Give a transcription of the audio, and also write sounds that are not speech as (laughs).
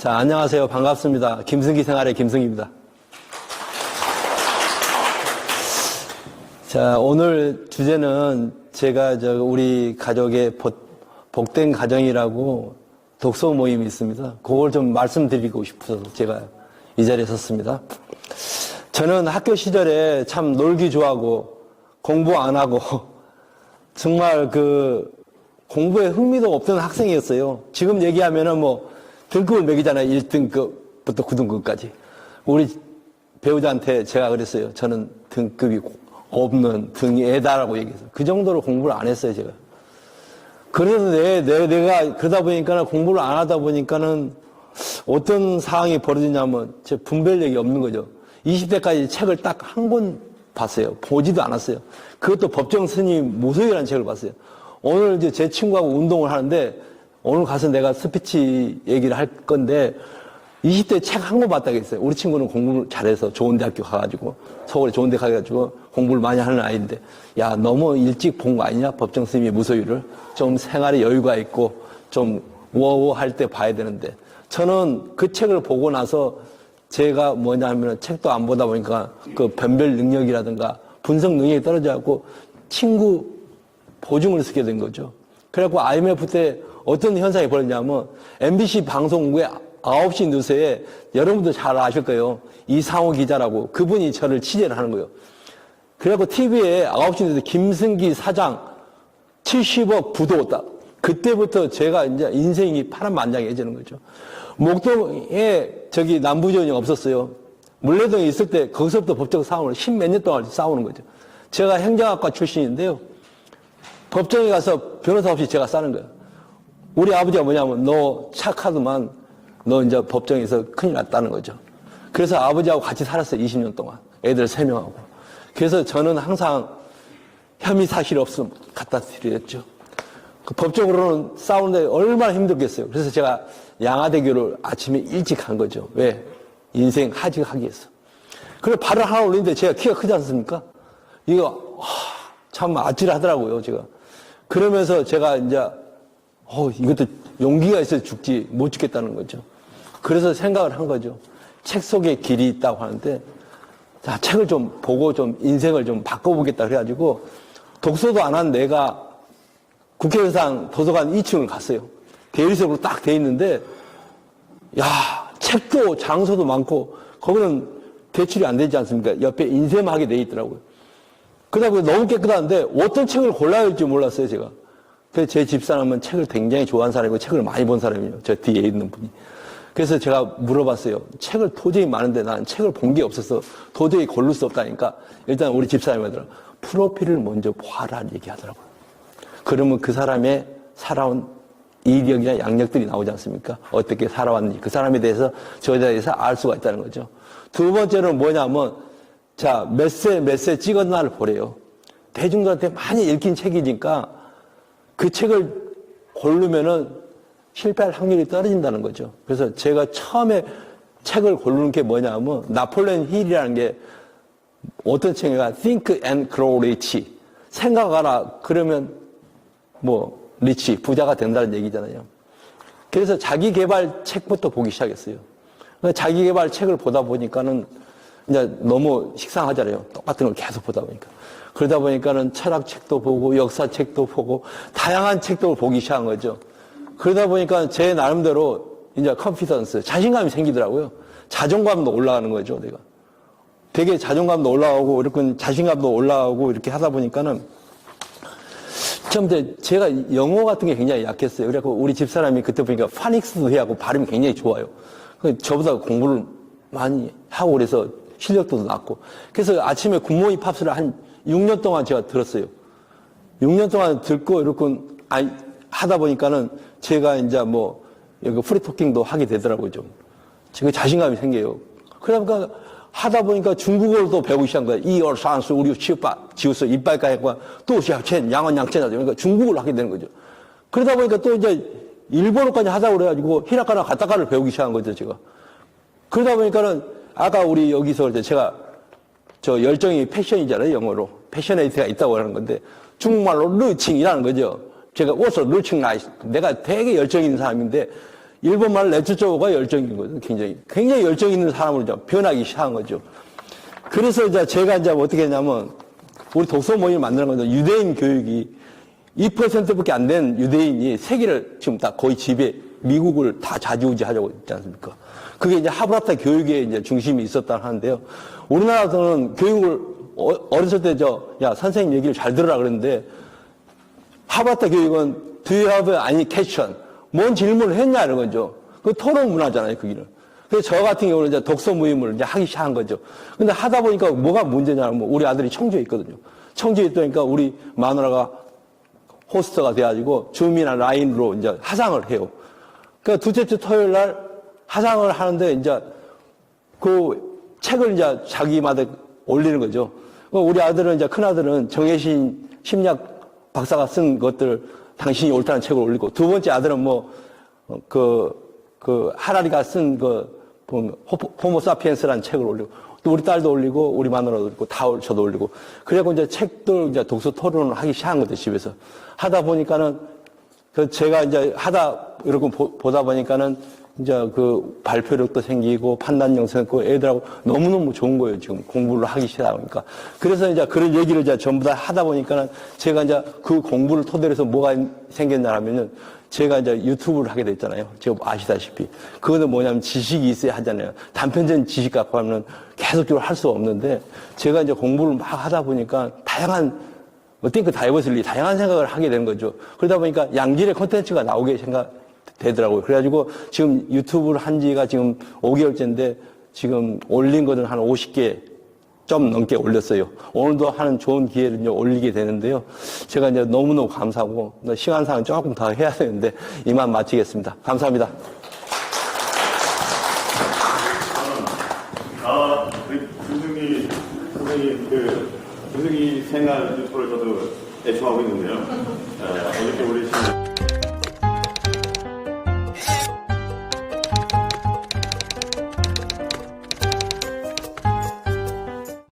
자, 안녕하세요. 반갑습니다. 김승기 생활의 김승기입니다. 자, 오늘 주제는 제가 저 우리 가족의 복- 복된 가정이라고 독서 모임이 있습니다. 그걸 좀 말씀드리고 싶어서 제가 이 자리에 섰습니다. 저는 학교 시절에 참 놀기 좋아하고 공부 안 하고 (laughs) 정말 그 공부에 흥미도 없던 학생이었어요. 지금 얘기하면은 뭐 등급을 매기잖아요. 1등급부터 9등급까지. 우리 배우자한테 제가 그랬어요. 저는 등급이 없는 등에다라고 얘기해서 그 정도로 공부를 안 했어요, 제가. 그래서 내, 내, 내가 그러다 보니까는 공부를 안 하다 보니까는 어떤 상황이 벌어지냐면 제 분별력이 없는 거죠. 20대까지 책을 딱 한 권 봤어요. 보지도 않았어요. 그것도 법정 스님 모소이라는 책을 봤어요. 오늘 이제 제 친구하고 운동을 하는데 오늘 가서 내가 스피치 얘기를 할 건데 20대 책 한 권 봤다고 했어요. 우리 친구는 공부를 잘해서 좋은 대학교 가가지고 서울에 좋은 데 가가지고 공부를 많이 하는 아이인데 야 너무 일찍 본 거 아니냐 법정 스님의 무소유를 좀 생활에 여유가 있고 좀 워워 할때 봐야 되는데 저는 그 책을 보고 나서 제가 뭐냐 하면 책도 안 보다 보니까 그 변별 능력이라든가 분석 능력이 떨어져갖고 친구 보증을 쓰게 된 거죠. 그래갖고 IMF 때 어떤 현상이 벌어졌냐면 MBC 방송국에 9시 뉴스에 여러분도 잘 아실 거예요. 이상호 기자라고 그분이 저를 취재를 하는 거예요. 그래갖고 TV에 9시 뉴스 김승기 사장 70억 부도 딱 그때부터 제가 이제 인생이 파란만장해지는 거죠. 목동에 저기 남부지원이 없었어요. 물레동에 있을 때 거기서부터 법적 싸움을 십몇 년 동안 싸우는 거죠. 제가 행정학과 출신인데요. 법정에 가서 변호사 없이 제가 싸는 거예요. 우리 아버지가 뭐냐면 너 착하더만 너 이제 법정에서 큰일 났다는 거죠. 그래서 아버지하고 같이 살았어요. 20년 동안. 애들 3명하고. 그래서 저는 항상 혐의 사실 없음 갖다 드렸죠. 그 법적으로는 싸우는데 얼마나 힘들겠어요. 그래서 제가 양화대교를 아침에 일찍 간 거죠. 왜? 인생 하직하기 위해서. 그래 발을 하나 올리는데 제가 키가 크지 않습니까? 이거 하, 참 아찔하더라고요, 제가. 그러면서 제가 이제 어, 이것도 용기가 있어야 죽지 못 죽겠다는 거죠. 그래서 생각을 한 거죠. 책 속에 길이 있다고 하는데 자, 책을 좀 보고 좀 인생을 좀 바꿔보겠다 그래가지고 독서도 안 한 내가 국회의상 도서관 2층을 갔어요. 대리석으로 딱 돼 있는데, 야, 책도 장소도 많고, 거기는 대출이 안 되지 않습니까? 옆에 인쇄하게 돼 있더라고요. 보니 너무 깨끗한데, 어떤 책을 골라야 할지 몰랐어요, 제가. 제 집사람은 책을 굉장히 좋아하는 사람이고, 책을 많이 본 사람이에요. 저 뒤에 있는 분이. 그래서 제가 물어봤어요. 책을 도저히 많은데 나는 책을 본 게 없어서 도저히 고를 수 없다니까, 일단 우리 집사람이 하더라. 프로필을 먼저 봐라, 얘기 하더라고요. 그러면 그 사람의 살아온 이력이나 양력들이 나오지 않습니까? 어떻게 살아왔는지 그 사람에 대해서 저에 대해서 알 수가 있다는 거죠. 두 번째는 뭐냐면 자, 몇 세, 몇세 찍었나를 보래요. 대중들한테 많이 읽힌 책이니까 그 책을 고르면은 실패할 확률이 떨어진다는 거죠. 그래서 제가 처음에 책을 고르는 게 뭐냐면 나폴레온 힐이라는 게 어떤 책인가 Think and Grow Rich 생각하라 그러면 뭐 리치 부자가 된다는 얘기잖아요. 그래서 자기 개발 책부터 보기 시작했어요. 자기 개발 책을 보다 보니까는 이제 너무 식상하잖아요. 똑같은 걸 계속 보다 보니까. 그러다 보니까는 철학 책도 보고 역사 책도 보고 다양한 책도 보기 시작한 거죠. 그러다 보니까 제 나름대로 이제 컨피던스 자신감이 생기더라고요. 자존감도 올라가는 거죠, 내가. 되게 자존감도 올라가고 이렇게 자신감도 올라가고 이렇게 하다 보니까는 처음 때 제가 영어 같은 게 굉장히 약했어요. 그래갖고 우리 집사람이 그때 보니까 파닉스도 해하고 발음이 굉장히 좋아요. 그 저보다 공부를 많이 하고 그래서 실력도 낮고. 그래서 아침에 굿모닝 팝스를 한 6년 동안 제가 들었어요. 6년 동안 듣고 이렇게 하다 보니까는 제가 이제 뭐 여기 프리토킹도 하게 되더라고요 좀. 제가 자신감이 생겨요. 그러니까 하다 보니까 중국어도 배우기 시작한 거예요. 이얼 산수 우리 치바 지우스 이빨까지 했고 또 시작첸 양원 양첸 하죠. 그러니까 중국어를 하게 되는 거죠. 그러다 보니까 또 이제 일본어까지 하다 그래가지고 히라카나 가타카를 배우기 시작한 거죠 제가. 그러다 보니까는 아까 우리 여기서 이제 제가 저 열정이 패션이잖아요 영어로 패셔네이트가 있다고 하는 건데 중국말로 르칭이라는 거죠. 제가 옷을 르칭 나이 내가 되게 열정 있는 사람인데 일본말 내추적어가 열정인 거죠. 굉장히. 굉장히 열정 있는 사람으로 이제 변하기 시작한 거죠. 그래서 이제 제가 이제 어떻게 했냐면 우리 독서 모임을 만드는 건데 유대인 교육이 2%밖에 안 된 유대인이 세계를 지금 다 거의 지배, 미국을 다 좌지우지하려고 있지 않습니까? 그게 이제 하브라타 교육의 이제 중심이 있었다 하는데요. 우리나라에서는 교육을 어- 어렸을 때 저, 야, 선생님 얘기를 잘 들으라 그랬는데 하버트 교육은 do you have any question? 뭔 질문을 했냐 이런 거죠. 그 토론 문화잖아요, 거기는. 그래서 저 같은 경우는 이제 독서 모임을 이제 하기 시작한 거죠. 근데 하다 보니까 뭐가 문제냐면 우리 아들이 청주에 있거든요. 청주에 있다니까 우리 마누라가 호스트가 돼가지고 줌이나 라인으로 이제 하상을 해요. 그러니까 둘째 주 토요일 날 하상을 하는데 이제 그 책을 이제 자기마다 올리는 거죠. 그 우리 아들은 이제 큰 아들은 정혜신 심리학 박사가 쓴 것들 당신이 옳다는 책을 올리고 두 번째 아들은 뭐그그 하라리가 쓴그 호모사피엔스라는 책을 올리고 또 우리 딸도 올리고 우리 마누라도 올리고 다 올- 저도 올리고 그래갖고 이제 책들 이제 독서 토론을 하기 시작한 거죠 집에서 하다 보니까는 그 제가 이제 하다 이러고 보- 보다 보니까는 이제 그 발표력도 생기고 판단력 생기고 애들하고 너무너무 좋은 거예요. 지금 공부를 하기 시작하니까. 그래서 이제 그런 얘기를 이제 전부 다 하다 보니까는 제가 이제 그 공부를 토대로 해서 뭐가 생겼냐 하면은 제가 이제 유튜브를 하게 됐잖아요. 제가 아시다시피. 그거는 뭐냐면 지식이 있어야 하잖아요. 단편적인 지식 갖고 하면 계속적으로 할 수 없는데 제가 이제 공부를 막 하다 보니까 다양한 뭐 띵크 다이버슬리 다양한 생각을 하게 되는 거죠. 그러다 보니까 양질의 콘텐츠가 나오게 생각 되더라고요. 그래가지고 지금 유튜브를 한 지가 지금 5개월째인데 지금 올린 거는 한 50개 좀 넘게 올렸어요. 오늘도 하는 좋은 기회를 올리게 되는데요. 제가 이제 너무너무 감사하고 시간상은 조금 더 해야 되는데 이만 마치겠습니다. 감사합니다. 아, 우리 김승희 선생님, 그, 김승희 생활 유튜브를 저도 애청하고 있는데요. 에, 어저께 우리 신